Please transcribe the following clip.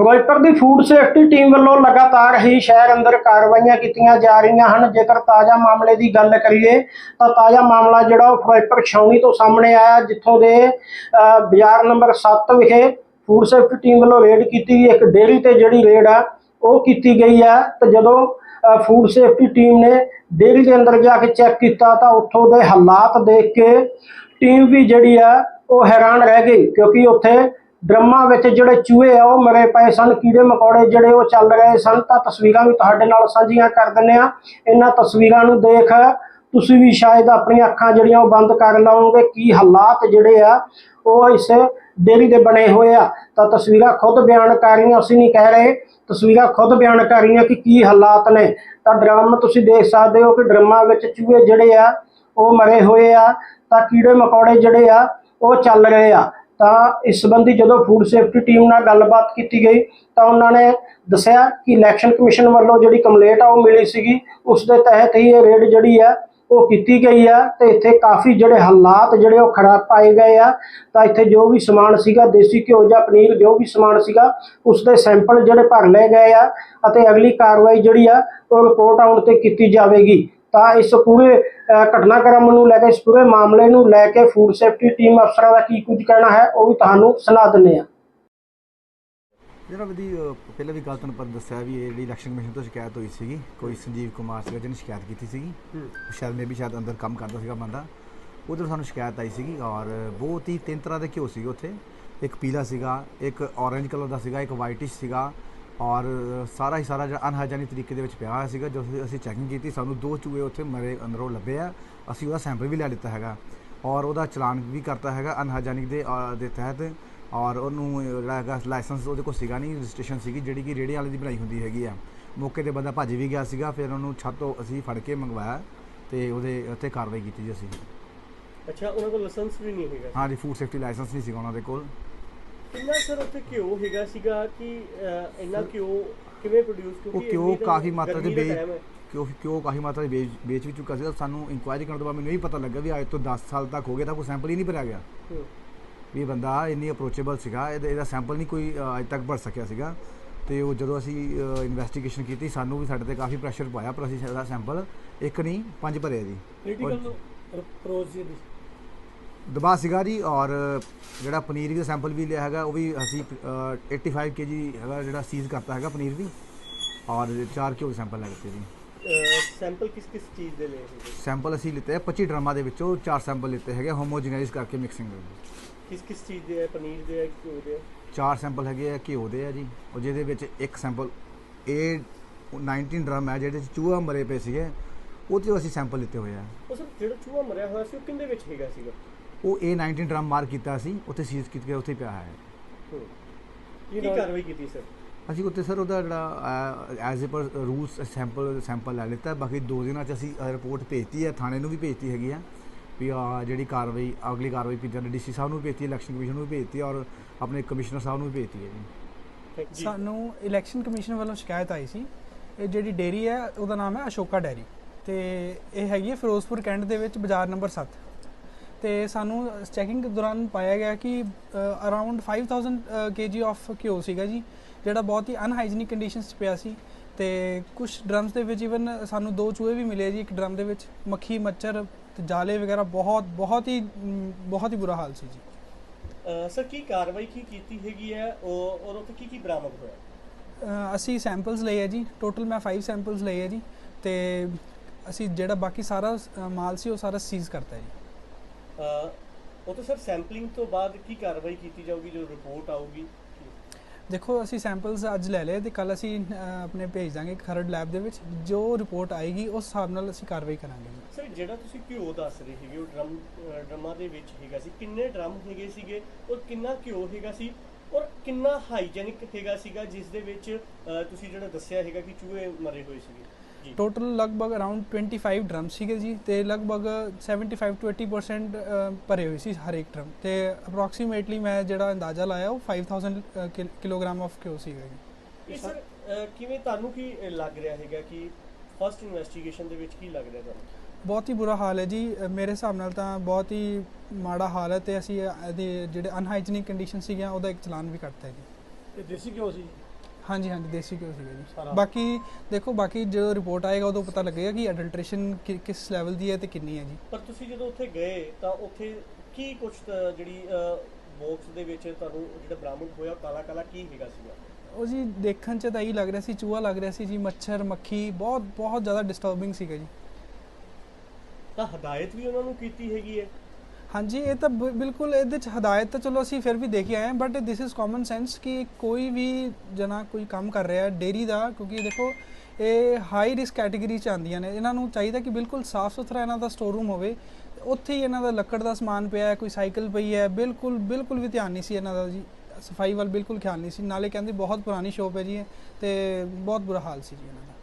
ਫਿਰੋਜ਼ਪੁਰ ਦੀ food safety team ਵੱਲੋਂ ਲਗਾਤਾਰ ਹੀ ਸ਼ਹਿਰ ਅੰਦਰ ਕਾਰਵਾਈਆਂ ਕੀਤੀਆਂ ਜਾ ਰਹੀਆਂ ਹਨ। ਜੇਕਰ ਤਾਜ਼ਾ ਮਾਮਲੇ ਦੀ ਗੱਲ ਕਰੀਏ, ਤਾਂ ਤਾਜ਼ਾ ਮਾਮਲਾ ਜਿਹੜਾ ਉਹ ਫਿਰੋਜ਼ਪੁਰ ਛਾਉਣੀ ਤੋਂ ਸਾਹਮਣੇ ਆਇਆ, ਜਿੱਥੋਂ ਦੇ ਬਾਜ਼ਾਰ ਨੰਬਰ 7 ਵਿਖੇ ਫੂਡ ਸੇਫਟੀ ਟੀਮ ਵੱਲੋਂ ਰੇਡ ਕੀਤੀ ਗਈ। ਇੱਕ ਡੇਅਰੀ ਤੇ ਜਿਹੜੀ ਰੇਡ ਆ, ਉਹ ਕੀਤੀ ਗਈ ਹੈ ਤੇ ਜਦੋਂ ਫੂਡ ਸੇਫਟੀ ਟੀਮ ਨੇ ਡੇਅਰੀ ਦੇ ਅੰਦਰ ਜਾ ਕੇ ਚੈੱਕ ਕੀਤਾ, ਤਾਂ ਉੱਥੋਂ ਦੇ ਹਾਲਾਤ ਦੇਖ ਕੇ ਟੀਮ ਵੀ ਜਿਹੜੀ ਆ, ਉਹ ਹੈਰਾਨ ਰਹਿ ਗਈ। ਕਿਉਂਕਿ ਉੱਥੇ ਡਰਮਾਂ ਵਿੱਚ ਜਿਹੜੇ ਚੂਹੇ ਆ, ਉਹ ਮਰੇ ਪਏ ਸਨ। ਕੀੜੇ ਮਕੌੜੇ ਜਿਹੜੇ ਉਹ ਚੱਲ ਰਹੇ ਸਨ। ਤਾਂ ਤਸਵੀਰਾਂ ਵੀ ਤੁਹਾਡੇ ਨਾਲ ਸਾਂਝੀਆਂ ਕਰ ਦਿੰਨੇ ਆ ਇਹਨਾਂ ਤਸਵੀਰਾਂ ਨੂੰ ਦੇਖ ਤੁਸੀਂ ਵੀ ਸ਼ਾਇਦ ਆਪਣੀਆਂ ਅੱਖਾਂ ਜਿਹੜੀਆਂ ਉਹ ਬੰਦ ਕਰ ਲਓਗੇ। ਕੀ ਹਾਲਾਤ ਜਿਹੜੇ ਆ, ਉਹ ਇਸ ਡੇਰੀ ਦੇ ਬਣੇ ਹੋਏ ਆ। ਤਾਂ ਤਸਵੀਰਾਂ ਖੁਦ ਬਿਆਨ ਕਰ ਰਹੀਆਂ ਅਸੀਂ ਨਹੀਂ ਕਹਿ ਰਹੇ। ਤਸਵੀਰਾਂ ਖੁਦ ਬਿਆਨ ਕਰ ਰਹੀਆਂ ਕਿ ਕੀ ਹਾਲਾਤ ਨੇ। ਤਾਂ ਡਰਮ ਤੁਸੀਂ ਦੇਖ ਸਕਦੇ ਹੋ ਕਿ ਡਰਮਾਂ ਵਿੱਚ ਚੂਹੇ ਜਿਹੜੇ ਆ, ਉਹ ਮਰੇ ਹੋਏ ਆ। ਤਾਂ ਕੀੜੇ ਮਕੌੜੇ ਜਿਹੜੇ ਆ, ਉਹ ਚੱਲ ਰਹੇ ਆ। ਤਾਂ ਇਸ ਸੰਬੰਧੀ ਜਦੋਂ ਫੂਡ ਸੇਫਟੀ ਟੀਮ ਨਾਲ ਗੱਲਬਾਤ ਕੀਤੀ ਗਈ, ਤਾਂ ਉਹਨਾਂ ਨੇ ਦੱਸਿਆ ਕਿ ਇਲੈਕਸ਼ਨ ਕਮਿਸ਼ਨ ਵੱਲੋਂ ਜਿਹੜੀ ਕੰਪਲੇਂਟ ਆ ਉਹ ਮਿਲੀ ਸੀਗੀ। ਉਸ ਦੇ ਤਹਿਤ ਹੀ ਇਹ ਰੇਡ ਜਿਹੜੀ ਆ, ਉਹ ਕੀਤੀ ਗਈ ਆ ਤੇ ਇੱਥੇ ਕਾਫੀ ਜਿਹੜੇ ਹਾਲਾਤ ਜਿਹੜੇ ਉਹ ਖਰਾਬ ਪਾਏ ਗਏ ਆ। ਤਾਂ ਇੱਥੇ ਜੋ ਵੀ ਸਮਾਨ ਸੀਗਾ, ਦੇਸੀ ਘਿਓ ਜਾਂ ਪਨੀਰ ਜੋ ਵੀ ਸਮਾਨ ਸੀਗਾ, ਉਸ ਦੇ ਸੈਂਪਲ ਜਿਹੜੇ ਭਰ ਲਏ ਗਏ ਆ ਅਤੇ ਅਗਲੀ ਕਾਰਵਾਈ ਜਿਹੜੀ ਆ, ਉਹ ਰਿਪੋਰਟ ਆਉਣ ਤੇ ਕੀਤੀ ਜਾਵੇਗੀ। ਤਾਂ ਇਸ ਪੂਰੇ ਘਟਨਾਕ੍ਰਮ ਨੂੰ ਲੈ ਕੇ ਇਸ ਪੂਰੇ ਮਾਮਲੇ ਨੂੰ ਲੈ ਕੇ ਫੂਡ ਸੇਫਟੀ ਟੀਮ ਅਫਸਰਾਂ ਦਾ ਕੀ ਕੁਝ ਕਹਿਣਾ ਹੈ ਉਹ ਵੀ ਤੁਹਾਨੂੰ ਸੁਣਾ ਦਿੰਦੇ ਆ ਜਿਹੜਾ ਵਧੀ ਪਹਿਲਾਂ ਵੀ ਗੱਲ ਤੁਹਾਨੂੰ ਪਰ ਦੱਸਿਆ ਵੀ ਇਹ ਜਿਹੜੀ ਇਲੈਕਸ਼ਨ ਕਮਿਸ਼ਨ ਤੋਂ ਸ਼ਿਕਾਇਤ ਹੋਈ ਸੀਗੀ ਕੋਈ ਸੰਜੀਵ ਕੁਮਾਰ ਸੀਗਾ ਜਿਹਨੇ ਸ਼ਿਕਾਇਤ ਕੀਤੀ ਸੀਗੀ। ਉਹ ਸ਼ਾਇਦ ਮੇ ਵੀ ਸ਼ਾਇਦ ਅੰਦਰ ਕੰਮ ਕਰਦਾ ਸੀਗਾ ਬੰਦਾ। ਉਧਰ ਸਾਨੂੰ ਸ਼ਿਕਾਇਤ ਆਈ ਸੀਗੀ ਔਰ ਬਹੁਤ ਹੀ ਤਿੰਨ ਤਰ੍ਹਾਂ ਦੇ ਘਿਓ ਸੀਗੇ ਉੱਥੇ। ਇੱਕ ਪੀਲਾ ਸੀਗਾ ਇੱਕ ਔਰੇਂਜ ਕਲਰ ਦਾ ਸੀਗਾ ਇੱਕ ਵਾਈਟਿਸ਼ ਸੀਗਾ। ਔਰ ਸਾਰਾ ਹੀ ਸਾਰਾ ਜਿਹੜਾ ਅਨਹਾਈਜੈਨਿਕ ਤਰੀਕੇ ਦੇ ਵਿੱਚ ਪਿਆ ਹੋਇਆ ਸੀਗਾ ਜਦੋਂ ਅਸੀਂ ਚੈਕਿੰਗ ਕੀਤੀ ਸਾਨੂੰ ਦੋ ਚੂਹੇ ਉੱਥੇ ਮਰੇ ਅੰਦਰੋਂ ਲੱਭੇ ਆ। ਅਸੀਂ ਉਹਦਾ ਸੈਂਪਲ ਵੀ ਲੈ ਲਿੱਤਾ ਹੈਗਾ। ਔਰ ਉਹਦਾ ਚਲਾਨ ਵੀ ਕਰਤਾ ਹੈਗਾ ਅਨਹਾਈਜੈਨਿਕ ਦੇ ਦੇ ਤਹਿਤ। ਔਰ ਉਹਨੂੰ ਜਿਹੜਾ ਹੈਗਾ ਲਾਇਸੈਂਸ ਉਹਦੇ ਕੋਲ ਸੀਗਾ ਨਹੀਂ ਰਜਿਸਟ੍ਰੇਸ਼ਨ ਸੀਗੀ ਜਿਹੜੀ ਕਿ ਰੇੜੇ ਵਾਲੇ ਦੀ ਬਣਾਈ ਹੁੰਦੀ ਹੈਗੀ ਆ। ਮੌਕੇ ਤੇ ਬੰਦਾ ਭੱਜ ਵੀ ਗਿਆ ਸੀਗਾ ਫਿਰ ਉਹਨੂੰ ਛੱਤੋਂ ਅਸੀਂ ਫੜ ਕੇ ਮੰਗਵਾਇਆ ਤੇ ਉਹਦੇ ਉੱਤੇ ਕਾਰਵਾਈ ਕੀਤੀ ਜੀ ਅਸੀਂ। ਅੱਛਾ ਉਹਨਾਂ ਕੋਲ ਲਾਇਸੈਂਸ ਵੀ ਨਹੀਂ ਹੈਗਾ। ਹਾਂ ਜੀ ਫੂਡ ਸੇਫਟੀ ਲਾਇਸੈਂਸ ਨਹੀਂ ਸੀਗਾ ਉਹਨਾਂ ਦੇ ਕੋਲ। ਕਿੰਨਾ ਸਰ ਉੱਥੇ ਘਿਓ ਹੈਗਾ ਸੀਗਾ ਕਿ ਅਹ, ਇੰਨਾ ਘਿਓ ਕਿਵੇਂ ਪ੍ਰੋਡਿਊਸ ਉਹ ਘਿਓ ਕਾਫੀ ਮਾਤਰਾ 'ਚ ਵੇਚ ਕਿਉਂ ਕਿਉਂ ਕਾਫੀ ਮਾਤਰਾ 'ਚ ਵੇਚ ਵੇਚ ਵੀ ਚੁੱਕਾ ਸੀ ਸਾਨੂੰ ਇਨਕੁਆਇਰੀ ਕਰਨ ਤੋਂ ਬਾਅਦ ਮੈਨੂੰ ਇਹ ਪਤਾ ਲੱਗਾ ਵੀ ਅੱਜ ਤੋਂ 10 ਸਾਲ ਤੱਕ ਹੋ ਗਏ ਤਾਂ ਕੋਈ ਸੈਂਪਲ ਹੀ ਨਹੀਂ ਭਰਿਆ ਗਿਆ। ਵੀ ਇਹ ਬੰਦਾ ਇੰਨੀ ਅਪਰੋਚੇਬਲ ਸੀਗਾ ਇਹਦਾ ਇਹਦਾ ਸੈਂਪਲ ਨਹੀਂ ਕੋਈ ਅ, ਅੱਜ ਤੱਕ ਭਰ ਸਕਿਆ ਸੀਗਾ। ਤੇ ਉਹ ਜਦੋਂ ਅਸੀਂ ਇਨਵੈਸਟੀਗੇਸ਼ਨ ਕੀਤੀ ਸਾਨੂੰ ਵੀ ਸਾਡੇ ਤੇ ਕਾਫੀ ਪ੍ਰੈਸ਼ਰ ਪਾਇਆ ਪਰ ਅਸੀਂ ਇਹਦਾ ਸੈਂਪਲ ਇੱਕ ਨਹੀਂ ਪੰਜ ਭਰੇ ਜੀ। ਪੋਲੀਟੀਕਲ ਅਪਰੋਚ ਦੀ ਦਬਾ ਸੀਗਾ ਜੀ ਔਰ ਜਿਹੜਾ ਪਨੀਰ ਦਾ ਸੈਂਪਲ ਵੀ ਲਿਆ ਹੈਗਾ ਉਹ ਵੀ ਅਸੀਂ ਅ, 85 ਕੇਜੀ ਹੈਗਾ ਜਿਹੜਾ ਸੀਜ਼ ਕਰਤਾ ਹੈਗਾ ਪਨੀਰ ਵੀ ਔਰ 4 ਕਿਲੋ ਸੈਂਪਲ ਲੈ ਲਿੱਤੇ ਜੀ। ਸੈਂਪਲ ਕਿਸ ਕਿਸ ਚੀਜ਼ ਦੇ ਲਏ ਸੈਂਪਲ ਅਸੀਂ ਲਿੱਤੇ ਆ 25 ਡਰਾਮਾ ਦੇ ਵਿੱਚੋਂ 4 ਸੈਂਪਲ ਲਿੱਤੇ ਹੈਗੇ ਹੋਮੋਜੀਨਾਈਜ਼ ਕਰਕੇ ਮਿਕਸਿੰਗ ਕਿਸ ਕਿਸ ਚੀਜ਼ ਦੇ ਹੈ ਪਨੀਰ ਦੇ ਹੈ ਘਿਓ ਦੇ ਹੈ ਚਾਰ ਸੈਂਪਲ ਹੈਗੇ ਆ ਘਿਓ ਦੇ ਆ ਜੀ। ਉਹ ਜਿਹਦੇ ਵਿੱਚ ਇੱਕ ਸੈਂਪਲ ਇਹ 19 ਡਰਮ ਹੈ ਜਿਹਦੇ ਚ ਚੂਹਾ ਮਰੇ ਪਏ ਸੀਗੇ ਉਹ 'ਚੋਂ ਅਸੀਂ ਸੈਂਪਲ ਲਿੱਤੇ ਹੋਏ ਆ। ਉਹ ਸਰ ਜਿਹੜਾ ਚੂਹਾ ਮਰਿਆ ਹੋਇਆ ਸੀ ਉਹ ਕਿੰਦੇ ਵਿੱਚ ਹੈਗਾ ਸੀਗਾ? ਉਹ ਇਹ 19 ਡਰਮ ਮਾਰ ਕੀਤਾ ਸੀ ਉੱਥੇ ਸੀਜ਼ ਕੀਤੇ ਉੱਥੇ ਹੀ ਪਿਆ ਹੈ। ਕੀ ਕਾਰਵਾਈ ਕੀਤੀ ਸਰ? ਅਸੀਂ ਉੱਤੇ ਸਰ ਉਹਦਾ ਜਿਹੜਾ as per rules sample sample ਲੈ ਲਿੱਤਾ। ਬਾਕੀ ਦੋ ਦਿਨਾਂ 'ਚ ਅਸੀਂ ਰਿਪੋਰਟ ਭੇਜਤੀ ਹੈ ਥਾਣੇ ਨੂੰ ਵੀ ਭੇਜਤੀ ਹੈਗੀ ਆ। ਵੀ ਆਹ ਜਿਹੜੀ ਕਾਰਵਾਈ ਅਗਲੀ ਕਾਰਵਾਈ ਪਿੰਜਰ ਡੀਸੀ ਸਾਹਿਬ ਨੂੰ ਵੀ ਭੇਜਤੀ ਇਲੈਕਸ਼ਨ ਕਮਿਸ਼ਨ ਨੂੰ ਵੀ ਭੇਜਤੀ ਔਰ ਆਪਣੇ ਕਮਿਸ਼ਨਰ ਸਾਹਿਬ ਨੂੰ ਵੀ ਭੇਜਤੀ ਹੈ ਜੀ। ਸਾਨੂੰ ਇਲੈਕਸ਼ਨ ਕਮਿਸ਼ਨ ਵੱਲੋਂ ਸ਼ਿਕਾਇਤ ਆਈ ਸੀ। ਇਹ ਜਿਹੜੀ ਡੇਰੀ ਹੈ ਉਹਦਾ ਨਾਮ ਹੈ ਅਸ਼ੋਕਾ ਡੈਰੀ। ਤੇ ਇਹ ਹੈਗੀ ਹੈ ਫਿਰੋਜ਼ਪੁਰ ਕੈਂਟ ਦੇ ਵਿੱਚ ਬਾਜ਼ਾਰ ਨੰਬਰ 7 ਤੇ ਸਾਨੂੰ ਚੈਕਿੰਗ ਦੌਰਾਨ ਪਾਇਆ ਗਿਆ ਕਿ ਅਰਾਊਂਡ 5000 ਕੇਜੀ ਆਫ ਘਿਓ ਸੀਗਾ ਜੀ ਜਿਹੜਾ ਬਹੁਤ ਹੀ ਅਨਹਾਈਜੀਨਿਕ ਕੰਡੀਸ਼ਨਸ 'ਚ ਪਿਆ ਸੀ। ਤੇ ਕੁਝ ਡਰਮਸ ਦੇ ਵਿੱਚ ਇਵਨ ਸਾਨੂੰ ਦੋ ਚੂਹੇ ਵੀ ਮਿਲੇ ਜੀ ਇੱਕ ਡਰਮ ਦੇ ਵਿੱਚ ਮੱਖੀ ਮੱਛਰ ਤੇ ਜਾਲੇ ਵਗੈਰਾ ਬਹੁਤ ਬਹੁਤ ਹੀ ਬਹੁਤ ਹੀ ਬੁਰਾ ਹਾਲ ਸੀ ਜੀ। ਸਰ ਕੀ ਕਾਰਵਾਈ ਕੀ ਕੀਤੀ ਹੈਗੀ ਹੈ? ਔਰ ਉੱਥੇ ਕੀ ਕੀ ਬਰਾਮਦ ਹੋਇਆ? ਅਸੀਂ ਸੈਂਪਲਸ ਲਏ ਆ ਜੀ ਟੋਟਲ ਮੈਂ 5 ਸੈਂਪਲਸ ਲਏ ਆ ਜੀ ਤੇ ਅਸੀਂ ਜਿਹੜਾ ਬਾਕੀ ਸਾਰਾ ਮਾਲ ਸੀ ਉਹ ਸਾਰਾ ਸੀਜ਼ ਕਰਤਾ ਹੈ ਜੀ। ਉਹ ਤਾਂ ਸਰ ਸੈਂਪਲਿੰਗ ਤੋਂ ਬਾਅਦ ਕੀ ਕਾਰਵਾਈ ਕੀਤੀ ਜਾਊਗੀ ਜਦੋਂ ਰਿਪੋਰਟ ਆਊਗੀ? ਦੇਖੋ ਅਸੀਂ ਸੈਂਪਲਸ ਅੱਜ ਲੈ ਲਏ ਤੇ ਕੱਲ ਅਸੀਂ ਆਪਣੇ ਭੇਜ ਦਾਂਗੇ ਖਰੜ ਲੈਬ ਦੇ ਵਿੱਚ। ਜੋ ਰਿਪੋਰਟ ਆਏਗੀ ਉਸ ਹਿਸਾਬ ਨਾਲ ਅਸੀਂ ਕਾਰਵਾਈ ਕਰਾਂਗੇ। ਜੀ ਸਰ ਜਿਹੜਾ ਤੁਸੀਂ ਘਿਓ ਦੱਸ ਰਹੇ ਹੈਗੇ ਉਹ ਡਰਮ ਡਰਮਾਂ ਦੇ ਵਿੱਚ ਹੈਗਾ ਸੀ। ਕਿੰਨੇ ਡਰਮ ਹੈਗੇ ਸੀਗੇ ਔਰ ਕਿੰਨਾ ਘਿਓ ਹੈਗਾ ਸੀ ਔਰ ਕਿੰਨਾ ਹਾਈਜੈਨਿਕ ਹੈਗਾ ਸੀਗਾ ਜਿਸ ਦੇ ਵਿੱਚ ਤੁਸੀਂ ਜਿਹੜਾ ਦੱਸਿਆ ਹੈਗਾ ਕਿ ਚੂਹੇ ਮਰੇ ਹੋਏ ਸੀਗੇ? ਜੀ ਟੋਟਲ ਲਗਭਗ ਅਰਾਊਂਡ 25 ਡਰਮ ਸੀਗੇ ਜੀ ਤੇ ਲਗਭਗ 75 ਟੂ 80% ਅ, ਭਰੇ ਹੋਏ ਸੀ ਹਰ ਇੱਕ ਡਰਮ ਤੇ ਅਪਰੋਕਸੀਮੇਟਲੀ ਮੈਂ ਜਿਹੜਾ ਅੰਦਾਜ਼ਾ ਲਾਇਆ ਉਹ 5000 ਅ, ਕਿਲ- ਕਿਲੋਗ੍ਰਾਮ ਆਫ ਘਿਓ ਸੀਗਾ ਜੀ। ਸਰ ਕਿਵੇਂ ਤੁਹਾਨੂੰ ਕੀ ਲੱਗ ਰਿਹਾ ਹੈਗਾ ਕਿ ਫਸਟ ਇਨਵੈਸਟੀਗੇਸ਼ਨ ਦੇ ਵਿੱਚ ਕੀ ਲੱਗ ਰਿਹਾ ਤੁਹਾਨੂੰ? ਬਹੁਤ ਹੀ ਬੁਰਾ ਹਾਲ ਹੈ ਜੀ। ਮੇਰੇ ਹਿਸਾਬ ਨਾਲ ਤਾਂ ਬਹੁਤ ਹੀ ਮਾੜਾ ਹਾਲ ਹੈ ਤੇ ਅਸੀਂ ਇਹਦੇ ਜਿਹੜੇ ਅਨਹਾਈਜੀਨਿਕ ਕੰਡੀਸ਼ਨ ਸੀਗੀਆਂ ਉਹਦਾ ਇੱਕ ਚਲਾਨ ਵੀ ਕੱਟਤਾ ਹੈ ਜੀ। ਇਹ ਦੇਸੀ ਘਿਓ ਸੀ? ਹਾਂਜੀ ਹਾਂਜੀ ਦੇਸੀ ਘਿਓ ਸੀਗਾ ਜੀ। ਬਾਕੀ ਦੇਖੋ ਬਾਕੀ ਜਦੋਂ ਰਿਪੋਰਟ ਆਏਗਾ ਉਦੋਂ ਪਤਾ ਲੱਗੇਗਾ ਕਿ ਅਡਲਟ੍ਰੇਸ਼ਨ ਕਿਸ ਲੈਵਲ ਦੀ ਹੈ ਤੇ ਕਿੰਨੀ ਹੈ ਜੀ। ਪਰ ਤੁਸੀਂ ਜਦੋਂ ਉੱਥੇ ਗਏ ਤਾਂ ਉੱਥੇ ਕੀ ਕੁਝ ਜਿਹੜੀ ਬਾਕਸ ਦੇ ਵਿੱਚ ਤੁਹਾਨੂੰ ਜਿਹੜਾ ਬਰਾਮਦ ਹੋਇਆ ਕਾਲਾ ਕਾਲਾ ਕੀ ਹੈਗਾ ਸੀਗਾ? ਉਹ ਜੀ ਦੇਖਣ ਚ ਤਾਂ ਇਹੀ ਲੱਗ ਰਿਹਾ ਸੀ ਚੂਹਾ ਲੱਗ ਰਿਹਾ ਸੀ ਜੀ ਮੱਛਰ ਮੱਖੀ ਬਹੁਤ ਬਹੁਤ ਜ਼ਿਆਦਾ ਡਿਸਟਰਬਿੰਗ ਸੀਗਾ ਜੀ। ਤਾਂ ਹਦਾਇਤ ਵੀ ਉਹਨਾਂ ਨੂੰ ਕੀਤੀ ਹੈਗੀ ਹੈ? ਹਾਂਜੀ, ਇਹ ਤਾਂ ਬ- ਬਿਲਕੁਲ ਇਹਦੇ ਚ ਹਦਾਇਤ ਤਾਂ ਚਲੋ ਅਸੀਂ ਫਿਰ ਵੀ ਦੇਖੀ ਆਏ ਹਾਂ but this is common sense ਕਿ ਕੋਈ ਵੀ ਜਨਾ ਕੋਈ ਕੰਮ ਕਰ ਰਿਹਾ ਹੈ ਡੇਰੀ ਦਾ, ਕਿਉਂਕਿ ਦੇਖੋ, ਇਹ ਹਾਈ ਰਿਸਕ ਕੈਟਾਗਰੀ ਚ ਆਉਂਦੀਆਂ ਨੇ। ਇਹਨਾਂ ਨੂੰ ਚਾਹੀਦਾ ਕਿ ਬਿਲਕੁਲ ਸਾਫ਼ ਸੁਥਰਾ ਇਹਨਾਂ ਦਾ ਸਟੋਰ ਰੂਮ ਹੋਵੇ। ਉੱਥੇ ਹੀ ਇਹਨਾਂ ਦਾ ਲੱਕੜ ਦਾ ਸਮਾਨ ਪਿਆ ਹੈ, ਕੋਈ ਸਾਈਕਲ ਪਈ ਹੈ, ਬਿਲਕੁਲ ਬਿਲਕੁਲ ਵੀ ਧਿਆਨ ਨਹੀਂ ਸੀ ਇਹਨਾਂ ਦਾ ਜੀ। ਸਫ਼ਾਈ ਵੱਲ ਬਿਲਕੁਲ ਖਿਆਲ ਨਹੀਂ ਸੀ। ਨਾਲੇ ਕਹਿੰਦੇ ਬਹੁਤ ਪੁਰਾਣੀ ਸ਼ੋਪ ਹੈ ਜੀ ਇਹ, ਤੇ ਬਹੁਤ ਬੁਰਾ ਹਾਲ ਸੀ ਜੀ ਇਹਨਾਂ ਦਾ।